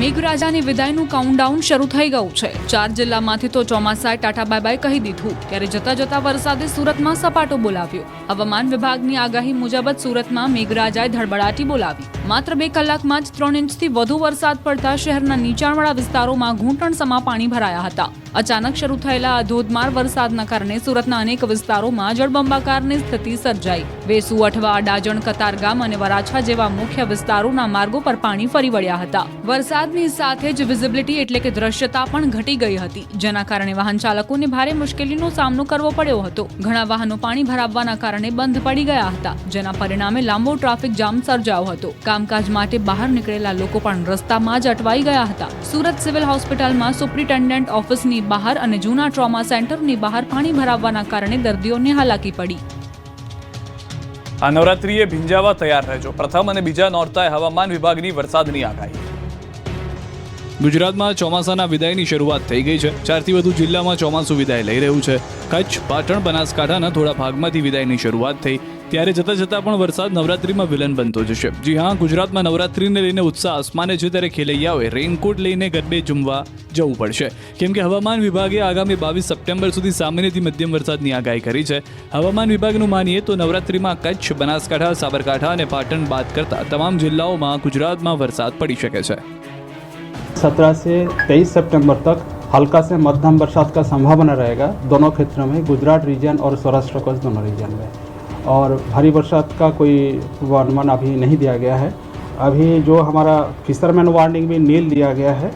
મેઘરાજાની વિદાયનું countdown શરૂ થઈ ગયું છે. ચાર જિલ્લામાંથી તો ચોમાસાએ ટાટા બાય કહી દીધું. ત્યારે જતા જતા વરસાદે સુરતમાં સપાટો બોલાવ્યો. હવામાન વિભાગની આગાહી મુજબ જ સુરતમાં મેઘરાજાએ ધડબડાટી બોલાવી. માત્ર બે કલાકમાં જ ત્રણ ઇંચથી વધુ વરસાદ પડતા શહેરના નીચાણવાળા વિસ્તારોમાં ઘૂંટણસમા પાણી ભરાયા હતા. અચાનક શરૂ થયેલા આ ધોધમાર વરસાદના કારણે સુરતના અનેક વિસ્તારોમાં જળબંબાકારની સ્થિતિ સર્જાઈ. વેસુ, અઠવા, ડાજણ, કતારગામ અને વરાછા જેવા મુખ્ય વિસ્તારોના માર્ગો પર પાણી ફરી વળ્યા હતા. વરસાદની સાથે જ વિઝિબિલિટી એટલે કે દ્રશ્યતા પણ ઘટી ગઈ હતી. જેના કારણે વાહન ચાલકોને ભારે મુશ્કેલીનો સામનો કરવો પડ્યો હતો. ઘણા વાહનો પાણી ભરાવવાના કારણે બંધ પડી ગયા હતા, જેના પરિણામે લાંબો ટ્રાફિક જામ સર્જાયો હતો. કામકાજ માટે બહાર નીકળેલા લોકો પણ રસ્તામાં જ અટવાઈ ગયા હતા. સુરત સિવિલ હોસ્પિટલમાં સુપ્રિન્ટેન્ડન્ટ ઓફિસની બહાર અને જૂના ટ્રોમા સેન્ટરની બહાર પાણી ભરાવવાના કારણે દર્દીઓને હાલાકી પડી. આ નવરાત્રિએ ભીંજાવા તૈયાર રહેજો. પ્રથમ અને બીજા નોરતાએ હવામાન વિભાગની વરસાદની આગાહી. ગુજરાતમાં ચોમાસાના વિદાયની શરૂઆત થઈ ગઈ છે. ચારથી વધુ જિલ્લામાં ચોમાસું વિદાય લઈ રહ્યું છે. કચ્છ પાટણ બનાસકાંઠાના થોડા ભાગમાંથી વિદાયની શરૂઆત થઈ. ત્યારે જતા જતા પણ વરસાદ નવરાત્રિમાં વિલન બનતો જશે જી હા ગુજરાતમાં નવરાત્રિને લઈને ઉત્સાહ આસમાને છે ત્યારે ખેલૈયાઓએ રેઇનકોટ લઈને ગરબે ઝૂમવા જવું પડશે કેમ કે હવામાન વિભાગે આગામી બાવીસ સપ્ટેમ્બર સુધી સામાન્યથી મધ્યમ વરસાદની આગાહી કરી છે હવામાન વિભાગનું માનીએ તો નવરાત્રિમાં કચ્છ બનાસકાંઠા સાબરકાંઠા અને પાટણ બાદ કરતા તમામ જિલ્લાઓમાં ગુજરાતમાં વરસાદ પડી શકે છે सत्रह से तेईस सितंबर तक हल्का से मध्यम बरसात का संभावना रहेगा दोनों क्षेत्रों में गुजरात रीजन और सौराष्ट्र कच्छ दोनों रीजन में और भारी बरसात का कोई पूर्वानुमान अभी नहीं दिया गया है अभी जो हमारा फिशरमैन वार्निंग में नील दिया गया है